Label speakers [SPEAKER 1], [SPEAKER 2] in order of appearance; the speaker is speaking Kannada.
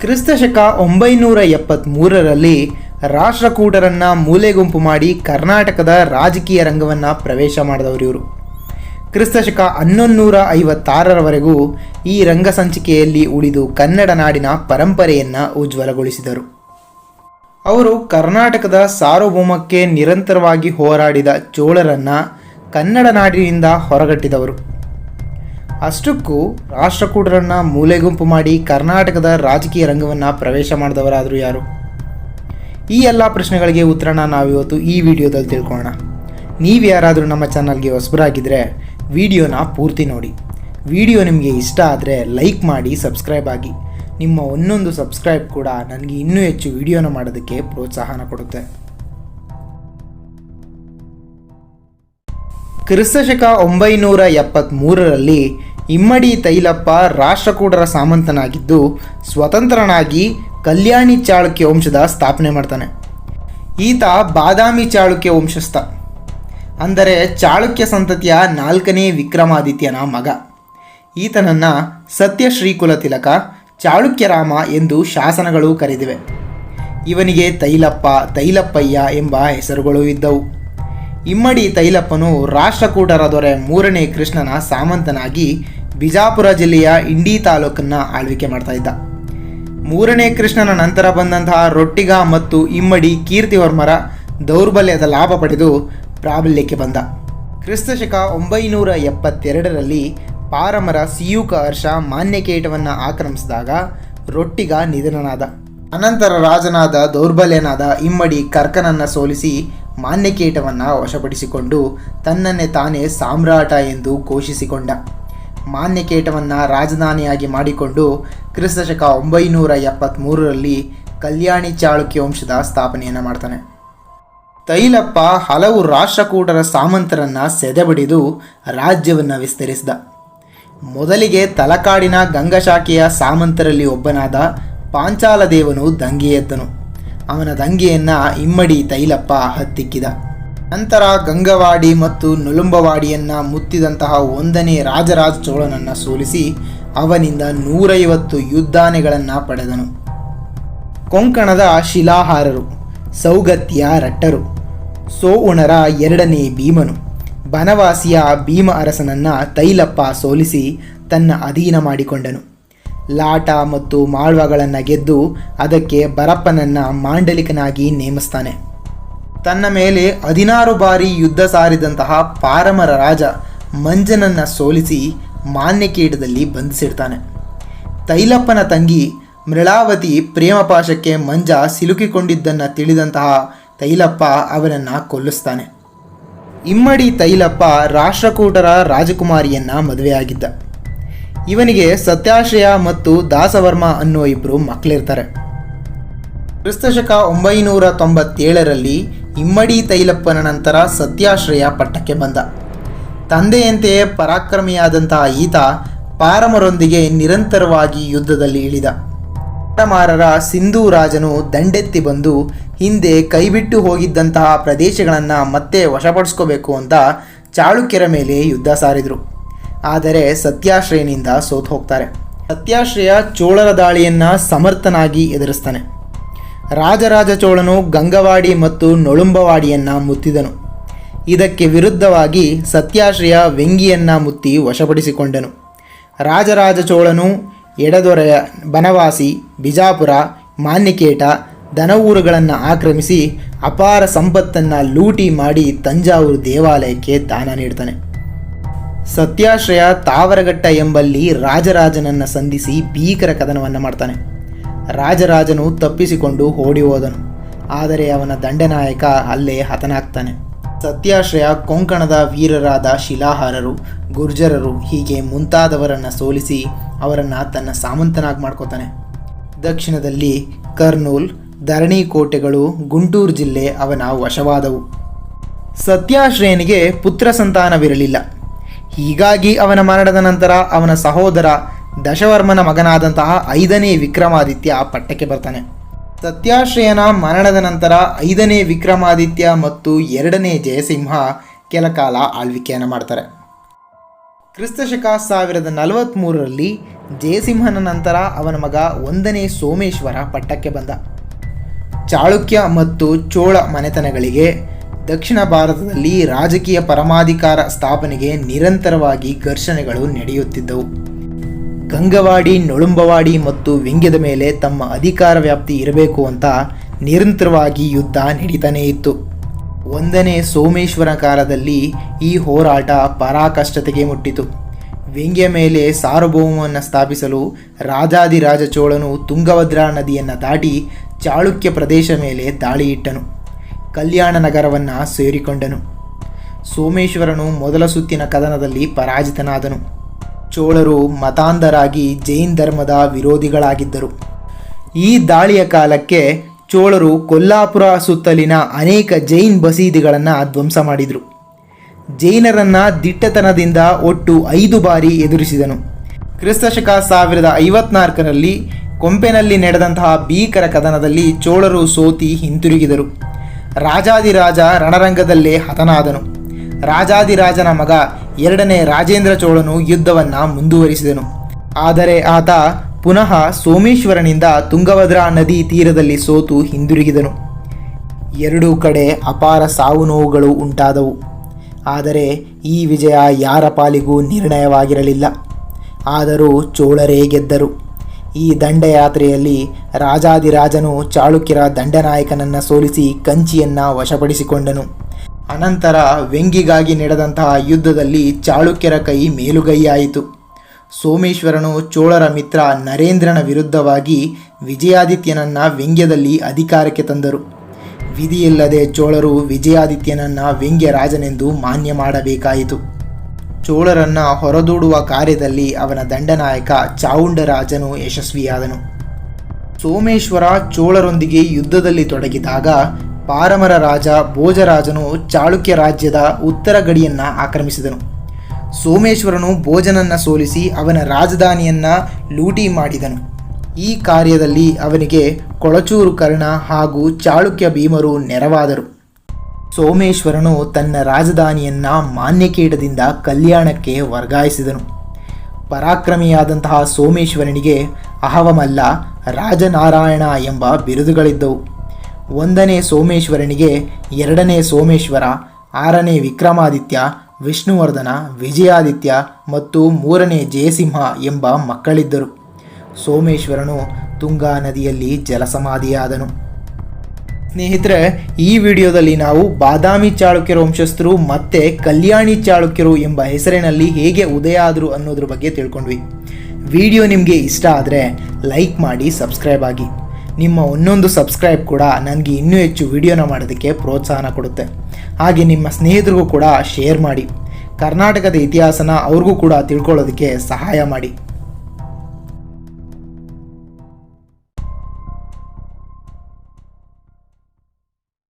[SPEAKER 1] ಕ್ರಿಸ್ತಶಕ ಒಂಬೈನೂರ ಎಪ್ಪತ್ತ್ಮೂರರಲ್ಲಿ ರಾಷ್ಟ್ರಕೂಟರನ್ನು ಮೂಲೆಗುಂಪು ಮಾಡಿ ಕರ್ನಾಟಕದ ರಾಜಕೀಯ ರಂಗವನ್ನು ಪ್ರವೇಶ ಮಾಡಿದವರು ಇವರು. ಕ್ರಿಸ್ತಶಕ ಹನ್ನೊಂದುನೂರ ಐವತ್ತಾರರವರೆಗೂ ಈ ರಂಗ ಸಂಚಿಕೆಯಲ್ಲಿ ಉಳಿದು ಕನ್ನಡ ನಾಡಿನ ಪರಂಪರೆಯನ್ನು ಉಜ್ವಲಗೊಳಿಸಿದರು. ಅವರು ಕರ್ನಾಟಕದ ಸಾರ್ವಭೌಮಕ್ಕೆ ನಿರಂತರವಾಗಿ ಹೋರಾಡಿದ ಚೋಳರನ್ನು ಕನ್ನಡ ನಾಡಿನಿಂದ ಹೊರಗಟ್ಟಿದವರು. ಅಷ್ಟಕ್ಕೂ ರಾಷ್ಟ್ರಕೂಟರನ್ನ ಮೂಲೆಗುಂಪು ಮಾಡಿ ಕರ್ನಾಟಕದ ರಾಜಕೀಯ ರಂಗವನ್ನು ಪ್ರವೇಶ ಮಾಡಿದವರಾದರೂ ಯಾರು? ಈ ಎಲ್ಲ ಪ್ರಶ್ನೆಗಳಿಗೆ ಉತ್ತರನ ನಾವಿವತ್ತು ಈ ವಿಡಿಯೋದಲ್ಲಿ ತಿಳ್ಕೊಳ್ಳೋಣ. ನೀವು ಯಾರಾದರೂ ನಮ್ಮ ಚಾನಲ್ಗೆ ಹೊಸಬರಾಗಿದ್ದರೆ ವಿಡಿಯೋನ ಪೂರ್ತಿ ನೋಡಿ. ವಿಡಿಯೋ ನಿಮಗೆ ಇಷ್ಟ ಆದರೆ ಲೈಕ್ ಮಾಡಿ, ಸಬ್ಸ್ಕ್ರೈಬ್ ಆಗಿ. ನಿಮ್ಮ ಒಂದೊಂದು ಸಬ್ಸ್ಕ್ರೈಬ್ ಕೂಡ ನನಗೆ ಇನ್ನೂ ಹೆಚ್ಚು ವಿಡಿಯೋನ ಮಾಡೋದಕ್ಕೆ ಪ್ರೋತ್ಸಾಹನ ಕೊಡುತ್ತೆ. ಕ್ರಿಸ್ತಶಕ ಒಂಬೈನೂರ ಎಪ್ಪತ್ತ್ಮೂರರಲ್ಲಿ ಇಮ್ಮಡಿ ತೈಲಪ್ಪ ರಾಷ್ಟ್ರಕೂಟರ ಸಾಮಂತನಾಗಿದ್ದು ಸ್ವತಂತ್ರನಾಗಿ ಕಲ್ಯಾಣಿ ಚಾಳುಕ್ಯ ವಂಶದ ಸ್ಥಾಪನೆ ಮಾಡ್ತಾನೆ. ಈತ ಬಾದಾಮಿ ಚಾಳುಕ್ಯ ವಂಶಸ್ಥ. ಅಂದರೆ ಚಾಳುಕ್ಯ ಸಂತತಿಯ ನಾಲ್ಕನೇ ವಿಕ್ರಮಾದಿತ್ಯನ ಮಗ. ಈತನನ್ನು ಸತ್ಯಶ್ರೀಕುಲ ತಿಲಕ ಚಾಳುಕ್ಯರಾಮ ಎಂದು ಶಾಸನಗಳು ಕರೆದಿವೆ. ಇವನಿಗೆ ತೈಲಪ್ಪ, ತೈಲಪ್ಪಯ್ಯ ಎಂಬ ಹೆಸರುಗಳು ಇದ್ದವು. ಇಮ್ಮಡಿ ತೈಲಪ್ಪನು ರಾಷ್ಟ್ರಕೂಟರ ದೊರೆ ಮೂರನೇ ಕೃಷ್ಣನ ಸಾಮಂತನಾಗಿ ಬಿಜಾಪುರ ಜಿಲ್ಲೆಯ ಇಂಡಿ ತಾಲೂಕನ್ನು ಆಳ್ವಿಕೆ ಮಾಡ್ತಾ ಇದ್ದ. ಮೂರನೇ ಕೃಷ್ಣನ ನಂತರ ಬಂದಂತಹ ರೊಟ್ಟಿಗ ಮತ್ತು ಇಮ್ಮಡಿ ಕೀರ್ತಿವರ್ಮರ ದೌರ್ಬಲ್ಯದ ಲಾಭ ಪಡೆದು ಪ್ರಾಬಲ್ಯಕ್ಕೆ ಬಂದ. ಕ್ರಿಸ್ತಶಕ ಒಂಬೈನೂರ ಎಪ್ಪತ್ತೆರಡರಲ್ಲಿ ಪಾರಮರ ಸಿಯೂಕ ಹರ್ಷ ಮಾನ್ಯಕೇಟವನ್ನು ಆಕ್ರಮಿಸಿದಾಗ ರೊಟ್ಟಿಗ ನಿಧನನಾದ. ಅನಂತರ ರಾಜನಾದ ದೌರ್ಬಲ್ಯನಾದ ಇಮ್ಮಡಿ ಕರ್ಕನನ್ನು ಸೋಲಿಸಿ ಮಾನ್ಯಕೇಟವನ್ನು ವಶಪಡಿಸಿಕೊಂಡು ತನ್ನನ್ನೇ ತಾನೇ ಸಾಮ್ರಾಟ ಎಂದು ಘೋಷಿಸಿಕೊಂಡ. ಮಾನ್ಯಕೇಟವನ್ನು ರಾಜಧಾನಿಯಾಗಿ ಮಾಡಿಕೊಂಡು ಕ್ರಿಸ್ತಶಕ ಒಂಬೈನೂರ ಎಪ್ಪತ್ತ್ಮೂರರಲ್ಲಿ ಕಲ್ಯಾಣಿ ಚಾಳುಕ್ಯ ವಂಶದ ಸ್ಥಾಪನೆಯನ್ನು ಮಾಡ್ತಾನೆ. ತೈಲಪ್ಪ ಹಲವು ರಾಷ್ಟ್ರಕೂಟರ ಸಾಮಂತರನ್ನು ಸೆದೆಬಡಿದು ರಾಜ್ಯವನ್ನು ವಿಸ್ತರಿಸಿದ. ಮೊದಲಿಗೆ ತಲಕಾಡಿನ ಗಂಗಶಾಖೆಯ ಸಾಮಂತರಲ್ಲಿ ಒಬ್ಬನಾದ ಪಾಂಚಾಲದೇವನು ದಂಗೆ ಎದ್ದನು. ಅವನ ದಂಗೆಯನ್ನು ಇಮ್ಮಡಿ ತೈಲಪ್ಪ ಹತ್ತಿಕ್ಕಿದ. ನಂತರ ಗಂಗವಾಡಿ ಮತ್ತು ನುಲುಂಬವಾಡಿಯನ್ನು ಮುತ್ತಿದಂತಹ ಒಂದನೇ ರಾಜರಾಜ ಚೋಳನನ್ನು ಸೋಲಿಸಿ ಅವನಿಂದ ನೂರೈವತ್ತು ಯುದ್ಧಾನೆಗಳನ್ನು ಪಡೆದನು. ಕೊಂಕಣದ ಶಿಲಾಹಾರರು, ಸೌಗತ್ಯ ರಟ್ಟರು, ಸೋಉಣರ ಎರಡನೇ ಭೀಮನು, ಬನವಾಸಿಯ ಭೀಮ ಅರಸನನ್ನ ತೈಲಪ್ಪ ಸೋಲಿಸಿ ತನ್ನ ಅಧೀನ ಮಾಡಿಕೊಂಡನು. ಲಾಟ ಮತ್ತು ಮಾಳ್ವಗಳನ್ನು ಗೆದ್ದು ಅದಕ್ಕೆ ಬರಪ್ಪನನ್ನ ಮಾಂಡಲಿಕನಾಗಿ ನೇಮಿಸ್ತಾನೆ. ತನ್ನ ಮೇಲೆ ಹದಿನಾರು ಬಾರಿ ಯುದ್ಧ ಸಾರಿದಂತಹ ಪಾರಮರ ರಾಜ ಮಂಜನನ್ನು ಸೋಲಿಸಿ ಮಾನ್ಯಕೀಟದಲ್ಲಿ ಬಂಧಿಸಿಡ್ತಾನೆ. ತೈಲಪ್ಪನ ತಂಗಿ ಮೃಳಾವತಿ ಪ್ರೇಮಪಾಶಕ್ಕೆ ಮಂಜ ಸಿಲುಕಿಕೊಂಡಿದ್ದನ್ನು ತಿಳಿದಂತಹ ತೈಲಪ್ಪ ಅವನನ್ನು ಕೊಲ್ಲಿಸ್ತಾನೆ. ಇಮ್ಮಡಿ ತೈಲಪ್ಪ ರಾಷ್ಟ್ರಕೂಟರ ರಾಜಕುಮಾರಿಯನ್ನ ಮದುವೆಯಾಗಿದ್ದ. ಇವನಿಗೆ ಸತ್ಯಾಶ್ರಯ ಮತ್ತು ದಾಸವರ್ಮ ಅನ್ನೋ ಇಬ್ಬರು ಮಕ್ಕಳಿರ್ತಾರೆ ಕ್ರಿಸ್ತಶಕ ಒಂಬೈನೂರ ತೊಂಬತ್ತೇಳರಲ್ಲಿ ಇಮ್ಮಡಿ ತೈಲಪ್ಪನ ನಂತರ ಸತ್ಯಾಶ್ರಯ ಪಟ್ಟಕ್ಕೆ ಬಂದ. ತಂದೆಯಂತೆಯೇ ಪರಾಕ್ರಮಿಯಾದಂತಹ ಈತ ಪಾರಮರೊಂದಿಗೆ ನಿರಂತರವಾಗಿ ಯುದ್ಧದಲ್ಲಿ ಇಳಿದ. ಪಾರಮಾರರ ಸಿಂಧೂ ರಾಜನು ದಂಡೆತ್ತಿ ಬಂದು ಹಿಂದೆ ಕೈಬಿಟ್ಟು ಹೋಗಿದ್ದಂತಹ ಪ್ರದೇಶಗಳನ್ನು ಮತ್ತೆ ವಶಪಡಿಸ್ಕೋಬೇಕು ಅಂತ ಚಾಳುಕ್ಯರ ಮೇಲೆ ಯುದ್ಧ ಸಾರಿದರು. ಆದರೆ ಸತ್ಯಾಶ್ರಯನಿಂದ ಸೋತು ಹೋಗ್ತಾರೆ ಸತ್ಯಾಶ್ರಯ ಚೋಳರ ದಾಳಿಯನ್ನು ಸಮರ್ಥನಾಗಿ ಎದುರಿಸ್ತಾನೆ. ರಾಜರಾಜ ಚೋಳನು ಗಂಗವಾಡಿ ಮತ್ತು ನೊಳುಂಬವಾಡಿಯನ್ನು ಮುತ್ತಿದನು. ಇದಕ್ಕೆ ವಿರುದ್ಧವಾಗಿ ಸತ್ಯಾಶ್ರಯ ವೆಂಗಿಯನ್ನ ಮುತ್ತಿ ವಶಪಡಿಸಿಕೊಂಡನು. ರಾಜರಾಜ ಚೋಳನು ಎಡದೊರೆಯ ಬನವಾಸಿ, ಬಿಜಾಪುರ ಮಾನ್ಯಕೇಟ ದನವೂರುಗಳನ್ನು ಆಕ್ರಮಿಸಿ ಅಪಾರ ಸಂಪತ್ತನ್ನು ಲೂಟಿ ಮಾಡಿ ತಂಜಾವೂರು ದೇವಾಲಯಕ್ಕೆ ದಾನ ನೀಡ್ತಾನೆ. ಸತ್ಯಾಶ್ರಯ ತಾವರಘಟ್ಟ ಎಂಬಲ್ಲಿ ರಾಜರಾಜನನ್ನು ಸಂಧಿಸಿ ಭೀಕರ ಕದನವನ್ನು ಮಾಡ್ತಾನೆ. ರಾಜರಾಜನು ತಪ್ಪಿಸಿಕೊಂಡು ಓಡಿ ಹೋದನು. ಆದರೆ ಅವನ ದಂಡನಾಯಕ ಅಲ್ಲೇ ಹತನಾಗ್ತಾನೆ. ಸತ್ಯಾಶ್ರಯ ಕೊಂಕಣದ ವೀರರಾದ ಶಿಲಾಹಾರರು, ಗುರ್ಜರರು ಹೀಗೆ ಮುಂತಾದವರನ್ನು ಸೋಲಿಸಿ ಅವರನ್ನು ತನ್ನ ಸಾಮಂತನಾಗಿ ಮಾಡ್ಕೋತಾನೆ. ದಕ್ಷಿಣದಲ್ಲಿ ಕರ್ನೂಲ್ ಧರಣಿ ಕೋಟೆಗಳು ಗುಂಟೂರು ಜಿಲ್ಲೆ ಅವನ ವಶವಾದವು. ಸತ್ಯಾಶ್ರಯನಿಗೆ ಪುತ್ರ ಸಂತಾನವಿರಲಿಲ್ಲ. ಹೀಗಾಗಿ ಅವನ ಮರಣದ ನಂತರ ಅವನ ಸಹೋದರ ದಶವರ್ಮನ ಮಗನಾದಂತಹ ಐದನೇ ವಿಕ್ರಮಾದಿತ್ಯ ಪಟ್ಟಕ್ಕೆ ಬರ್ತಾನೆ. ಸತ್ಯಾಶ್ರಯನ ಮರಣದ ನಂತರ ಐದನೇ ವಿಕ್ರಮಾದಿತ್ಯ ಮತ್ತು ಎರಡನೇ ಜಯಸಿಂಹ ಕೆಲ ಕಾಲ ಆಳ್ವಿಕೆಯನ್ನು ಮಾಡ್ತಾರೆ. ಕ್ರಿಸ್ತಶಕ ಸಾವಿರದ ನಲವತ್ತ್ಮೂರರಲ್ಲಿ ಜಯಸಿಂಹನ ನಂತರ ಅವನ ಮಗ ಒಂದನೇ ಸೋಮೇಶ್ವರ ಪಟ್ಟಕ್ಕೆ ಬಂದ. ಚಾಳುಕ್ಯ ಮತ್ತು ಚೋಳ ಮನೆತನಗಳಿಗೆ ದಕ್ಷಿಣ ಭಾರತದಲ್ಲಿ ರಾಜಕೀಯ ಪರಮಾಧಿಕಾರ ಸ್ಥಾಪನೆಗೆ ನಿರಂತರವಾಗಿ ಘರ್ಷಣೆಗಳು ನಡೆಯುತ್ತಿದ್ದವು. ಗಂಗವಾಡಿ, ನೊಳುಂಬವಾಡಿ ಮತ್ತು ವ್ಯಂಗ್ಯದ ಮೇಲೆ ತಮ್ಮ ಅಧಿಕಾರ ವ್ಯಾಪ್ತಿ ಇರಬೇಕು ಅಂತ ನಿರಂತರವಾಗಿ ಯುದ್ಧ ನಡೀತಾನೇ ಇತ್ತು. ಒಂದನೇ ಸೋಮೇಶ್ವರ ಕಾಲದಲ್ಲಿ ಈ ಹೋರಾಟ ಪರಾಕಷ್ಟತೆಗೆ ಮುಟ್ಟಿತು. ವ್ಯಂಗ್ಯ ಮೇಲೆ ಸಾರ್ವಭೌಮವನ್ನು ಸ್ಥಾಪಿಸಲು ರಾಜಾದಿರಾಜ ಚೋಳನು ತುಂಗಭದ್ರಾ ನದಿಯನ್ನು ದಾಟಿ ಚಾಳುಕ್ಯ ಪ್ರದೇಶ ಮೇಲೆ ದಾಳಿ ಇಟ್ಟನು. ಕಲ್ಯಾಣ ನಗರವನ್ನು ಸೇರಿಕೊಂಡನು. ಸೋಮೇಶ್ವರನು ಮೊದಲ ಸುತ್ತಿನ ಕದನದಲ್ಲಿ ಪರಾಜಿತನಾದನು. ಚೋಳರು ಮತಾಂಧರಾಗಿ ಜೈನ್ ಧರ್ಮದ ವಿರೋಧಿಗಳಾಗಿದ್ದರು. ಈ ದಾಳಿಯ ಕಾಲಕ್ಕೆ ಚೋಳರು ಕೊಲ್ಲಾಪುರ ಸುತ್ತಲಿನ ಅನೇಕ ಜೈನ್ ಬಸೀದಿಗಳನ್ನು ಧ್ವಂಸ ಮಾಡಿದರು. ಜೈನರನ್ನ ದಿಟ್ಟತನದಿಂದ ಒಟ್ಟು ಐದು ಬಾರಿ ಎದುರಿಸಿದನು. ಕ್ರಿಸ್ತಶಕ ಸಾವಿರದ ಐವತ್ನಾಲ್ಕರಲ್ಲಿ ಕೊಂಪೆನಲ್ಲಿ ನಡೆದಂತಹ ಭೀಕರ ಕದನದಲ್ಲಿ ಚೋಳರು ಸೋತಿ ಹಿಂತಿರುಗಿದರು. ರಾಜಾದಿರಾಜ ರಣರಂಗದಲ್ಲೇ ಹತನಾದನು. ರಾಜಾದಿರಾಜನ ಮಗ ಎರಡನೇ ರಾಜೇಂದ್ರ ಚೋಳನು ಯುದ್ಧವನ್ನು ಮುಂದುವರಿಸಿದನು. ಆದರೆ ಆತ ಪುನಃ ಸೋಮೇಶ್ವರನಿಂದ ತುಂಗಭದ್ರಾ ನದಿ ತೀರದಲ್ಲಿ ಸೋತು ಹಿಂದಿರುಗಿದನು. ಎರಡೂ ಕಡೆ ಅಪಾರ ಸಾವು ನೋವುಗಳು ಉಂಟಾದವು. ಆದರೆ ಈ ವಿಜಯ ಯಾರ ಪಾಲಿಗೂ ನಿರ್ಣಯವಾಗಿರಲಿಲ್ಲ. ಆದರೂ ಚೋಳರೇ ಗೆದ್ದರು. ಈ ದಂಡಯಾತ್ರೆಯಲ್ಲಿ ರಾಜಾದಿರಾಜನು ಚಾಳುಕ್ಯರ ದಂಡನಾಯಕನನ್ನು ಸೋಲಿಸಿ ಕಂಚಿಯನ್ನು ವಶಪಡಿಸಿಕೊಂಡನು. ಅನಂತರ ವೆಂಗಿಗಾಗಿ ನಡೆದಂತಹ ಯುದ್ಧದಲ್ಲಿ ಚಾಳುಕ್ಯರ ಕೈ ಮೇಲುಗೈಯಾಯಿತು. ಸೋಮೇಶ್ವರನು ಚೋಳರ ಮಿತ್ರ ನರೇಂದ್ರನ ವಿರುದ್ಧವಾಗಿ ವಿಜಯಾದಿತ್ಯನನ್ನ ವ್ಯಂಗ್ಯದಲ್ಲಿ ಅಧಿಕಾರಕ್ಕೆ ತಂದರು. ವಿಧಿಯಿಲ್ಲದೆ ಚೋಳರು ವಿಜಯಾದಿತ್ಯನನ್ನ ವ್ಯಂಗ್ಯ ರಾಜನೆಂದು ಮಾನ್ಯ ಮಾಡಬೇಕಾಯಿತು. ಚೋಳರನ್ನ ಹೊರದೂಡುವ ಕಾರ್ಯದಲ್ಲಿ ಅವನ ದಂಡನಾಯಕ ಚಾವುಂಡರಾಜನು ಯಶಸ್ವಿಯಾದನು. ಸೋಮೇಶ್ವರ ಚೋಳರೊಂದಿಗೆ ಯುದ್ಧದಲ್ಲಿ ತೊಡಗಿದಾಗ ಪಾರಮರ ರಾಜ ಭೋಜರಾಜನು ಚಾಳುಕ್ಯ ರಾಜ್ಯದ ಉತ್ತರ ಗಡಿಯನ್ನ ಆಕ್ರಮಿಸಿದನು. ಸೋಮೇಶ್ವರನು ಭೋಜನನ್ನ ಸೋಲಿಸಿ ಅವನ ರಾಜಧಾನಿಯನ್ನ ಲೂಟಿ ಮಾಡಿದನು. ಈ ಕಾರ್ಯದಲ್ಲಿ ಅವನಿಗೆ ಕೊಳಚೂರು ಕರ್ಣ ಹಾಗೂ ಚಾಳುಕ್ಯ ಭೀಮರು ನೆರವಾದರು. ಸೋಮೇಶ್ವರನು ತನ್ನ ರಾಜಧಾನಿಯನ್ನ ಮಾನ್ಯಕೀಟದಿಂದ ಕಲ್ಯಾಣಕ್ಕೆ ವರ್ಗಾಯಿಸಿದನು. ಪರಾಕ್ರಮಿಯಾದಂತಹ ಸೋಮೇಶ್ವರನಿಗೆ ಅಹವಮಲ್ಲ ರಾಜನಾರಾಯಣ ಎಂಬ ಬಿರುದುಗಳಿದ್ದವು. ಒಂದನೇ ಸೋಮೇಶ್ವರನಿಗೆ ಎರಡನೇ ಸೋಮೇಶ್ವರ, ಆರನೇ ವಿಕ್ರಮಾದಿತ್ಯ, ವಿಷ್ಣುವರ್ಧನ, ವಿಜಯಾದಿತ್ಯ ಮತ್ತು ಮೂರನೇ ಜಯಸಿಂಹ ಎಂಬ ಮಕ್ಕಳಿದ್ದರು. ಸೋಮೇಶ್ವರನು ತುಂಗಾ ನದಿಯಲ್ಲಿ ಜಲಸಮಾಧಿಯಾದನು. ಸ್ನೇಹಿತರೆ, ಈ ವಿಡಿಯೋದಲ್ಲಿ ನಾವು ಬಾದಾಮಿ ಚಾಳುಕ್ಯರ ವಂಶಸ್ಥರು ಮತ್ತೆ ಕಲ್ಯಾಣಿ ಚಾಳುಕ್ಯರು ಎಂಬ ಹೆಸರಿನಲ್ಲಿ ಹೇಗೆ ಉದಯ ಆದರು ಅನ್ನೋದ್ರ ಬಗ್ಗೆ ತಿಳ್ಕೊಂಡ್ವಿ. ವಿಡಿಯೋ ನಿಮಗೆ ಇಷ್ಟ ಆದರೆ ಲೈಕ್ ಮಾಡಿ, ಸಬ್ಸ್ಕ್ರೈಬ್ ಆಗಿ. ನಿಮ್ಮ ಒಂದೊಂದು ಸಬ್ಸ್ಕ್ರೈಬ್ ಕೂಡ ನನಗೆ ಇನ್ನೂ ಹೆಚ್ಚು ವಿಡಿಯೋನ ಮಾಡೋದಕ್ಕೆ ಪ್ರೋತ್ಸಾಹನ ಕೊಡುತ್ತೆ. ಹಾಗೆ ನಿಮ್ಮ ಸ್ನೇಹಿತರಿಗೂ ಕೂಡ ಶೇರ್ ಮಾಡಿ. ಕರ್ನಾಟಕದ ಇತಿಹಾಸನ ಅವ್ರಿಗೂ ಕೂಡ ತಿಳ್ಕೊಳ್ಳೋದಕ್ಕೆ ಸಹಾಯ ಮಾಡಿ.